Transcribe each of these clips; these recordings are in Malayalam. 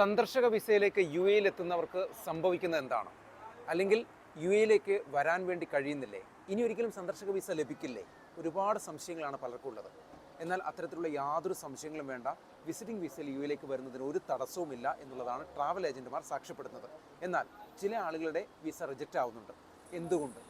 സന്ദർശക വിസയിലേക്ക് യു എയിൽ എത്തുന്നവർക്ക് സംഭവിക്കുന്നത് എന്താണ്? അല്ലെങ്കിൽ യു എയിലേക്ക് വരാൻ വേണ്ടി കഴിയുന്നില്ലേ? ഇനി ഒരിക്കലും സന്ദർശക വിസ ലഭിക്കില്ലേ? ഒരുപാട് സംശയങ്ങളാണ് പലർക്കും ഉള്ളത്. എന്നാൽ അത്തരത്തിലുള്ള യാതൊരു സംശയങ്ങളും വേണ്ട. വിസിറ്റിംഗ് വിസയിൽ യു എയിലേക്ക് വരുന്നതിന് ഒരു തടസ്സവുമില്ല എന്നുള്ളതാണ് ട്രാവൽ ഏജന്റുമാർ സാക്ഷ്യപ്പെടുന്നത് എന്നാൽ ചില ആളുകളുടെ വിസ റിജക്റ്റ് ആവുന്നുണ്ട്. എന്തുകൊണ്ട്?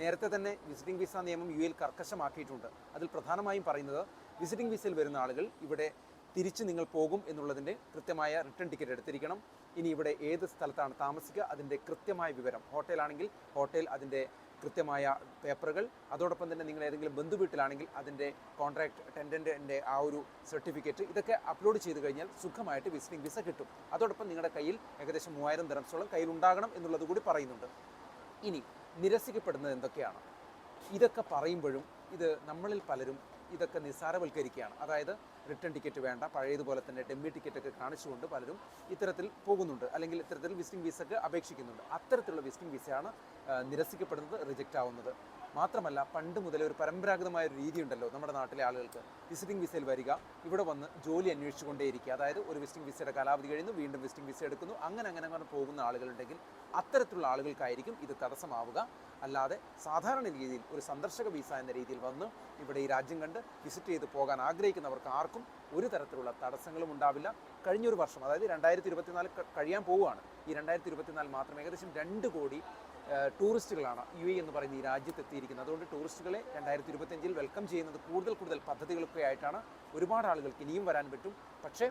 നേരത്തെ തന്നെ വിസിറ്റിംഗ് വിസ നിയമം യു എയിൽ കർക്കശമാക്കിയിട്ടുണ്ട്. അതിൽ പ്രധാനമായും പറയുന്നത് വിസിറ്റിംഗ് വിസയിൽ വരുന്ന ആളുകൾ ഇവിടെ തിരിച്ച് നിങ്ങൾ പോകും എന്നുള്ളതിന്റെ കൃത്യമായ റിട്ടേൺ ടിക്കറ്റ് എടുത്തിരിക്കണം. ഇനി ഇവിടെ ഏത് സ്ഥലത്താണ് താമസിക്കുക അതിന്റെ കൃത്യമായ വിവരം. ഹോട്ടലാണെങ്കിൽ ഹോട്ടൽ അതിന്റെ കൃത്യമായ പേപ്പറുകൾ. അതോടൊപ്പം തന്നെ നിങ്ങൾ ഏതെങ്കിലും ബന്ധു വീട്ടിലാണെങ്കിൽ അതിന്റെ കോൺട്രാക്ട് ടെൻഡന്റിന്റെ ആ ഒരു സർട്ടിഫിക്കറ്റ് ഇതൊക്കെ അപ്ലോഡ് ചെയ്ത് കഴിഞ്ഞാൽ സുഖമായിട്ട് വിസിറ്റിംഗ് വിസ കിട്ടും. അതോടൊപ്പം നിങ്ങളുടെ കയ്യിൽ ഏകദേശം മൂവായിരം ദിറംസോളം കയ്യിൽ ഉണ്ടാകണം എന്നുള്ളത് കൂടി പറയുന്നുണ്ട്. ഇനി നിരസിക്കപ്പെടുന്നത് എന്തൊക്കെയാണ്? ഇതൊക്കെ പറയുമ്പോഴും ഇത് നമ്മളിൽ പലരും ഇതൊക്കെ നിസ്സാരവൽക്കരിക്കുകയാണ്. അതായത് റിട്ടേൺ ടിക്കറ്റ് വേണ്ട പഴയതുപോലെ തന്നെ ഡെമ്മി ടിക്കറ്റൊക്കെ കാണിച്ചുകൊണ്ട് പലരും ഇത്തരത്തിൽ പോകുന്നുണ്ട്. അല്ലെങ്കിൽ ഇത്തരത്തിൽ വിസിറ്റിംഗ് വിസക്ക് അപേക്ഷിക്കുന്നുണ്ട്. അത്തരത്തിലുള്ള വിസിറ്റിംഗ് വിസയാണ് നിരസിക്കപ്പെടുന്നത് റിജക്റ്റ് ആവുന്നത്. മാത്രമല്ല പണ്ട് മുതലേ ഒരു പരമ്പരാഗതമായ ഒരു രീതി ഉണ്ടല്ലോ നമ്മുടെ നാട്ടിലെ ആളുകൾക്ക്. വിസിറ്റിംഗ് വിസയിൽ വരിക ഇവിടെ വന്ന് ജോലി അന്വേഷിച്ചുകൊണ്ടേയിരിക്കുക. അതായത് ഒരു വിസിറ്റിംഗ് വിസയുടെ കാലാവധി കഴിയുന്നു വീണ്ടും വിസിറ്റിംഗ് വിസ എടുക്കുന്നു. അങ്ങനെ അങ്ങനെ അങ്ങനെ പോകുന്ന ആളുകളുണ്ടെങ്കിൽ അത്തരത്തിലുള്ള ആളുകൾക്കായിരിക്കും ഇത് തടസ്സമാവുക. അല്ലാതെ സാധാരണ രീതിയിൽ ഒരു സന്ദർശക വിസ എന്ന രീതിയിൽ വന്ന് ഇവിടെ ഈ രാജ്യം കണ്ട് വിസിറ്റ് ചെയ്ത് പോകാൻ ആഗ്രഹിക്കുന്നവർക്ക് ആർക്കും ഒരു തരത്തിലുള്ള തടസ്സങ്ങളും ഉണ്ടാവില്ല. കഴിഞ്ഞൊരു വർഷം അതായത് രണ്ടായിരത്തി ഇരുപത്തിനാല് കഴിയാൻ പോവുകയാണ്. ഈ രണ്ടായിരത്തി ഇരുപത്തിനാല് മാത്രം ഏകദേശം രണ്ട് കോടി ടൂറിസ്റ്റുകളാണ് യു എ എന്ന് പറയുന്ന ഈ രാജ്യത്ത് എത്തിയിരിക്കുന്നത്. അതുകൊണ്ട് ടൂറിസ്റ്റുകളെ രണ്ടായിരത്തി ഇരുപത്തിയഞ്ചിൽ വെൽക്കം ചെയ്യുന്നത് കൂടുതൽ കൂടുതൽ പദ്ധതികളൊക്കെ ആയിട്ടാണ് ഒരുപാട് ആളുകൾക്ക് ഇനിയും വരാൻ പറ്റും. പക്ഷേ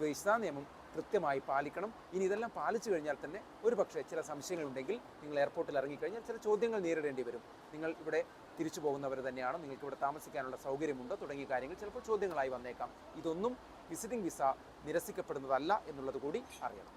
വിസ നിയമം കൃത്യമായി പാലിക്കണം. ഇനി ഇതെല്ലാം പാലിച്ചു കഴിഞ്ഞാൽ തന്നെ ഒരു പക്ഷേ ചില സംശയങ്ങളുണ്ടെങ്കിൽ നിങ്ങൾ എയർപോർട്ടിൽ ഇറങ്ങിക്കഴിഞ്ഞാൽ ചില ചോദ്യങ്ങൾ നേരിടേണ്ടി വരും. നിങ്ങൾ ഇവിടെ തിരിച്ചു പോകുന്നവർ തന്നെയാണ് നിങ്ങൾക്ക് ഇവിടെ താമസിക്കാനുള്ള സൗകര്യമുണ്ട് തുടങ്ങിയ കാര്യങ്ങൾ ചിലപ്പോൾ ചോദ്യങ്ങളായി വന്നേക്കാം. ഇതൊന്നും വിസിറ്റിംഗ് വിസ നിരസിക്കപ്പെടുന്നതല്ല എന്നുള്ളത് കൂടി അറിയണം.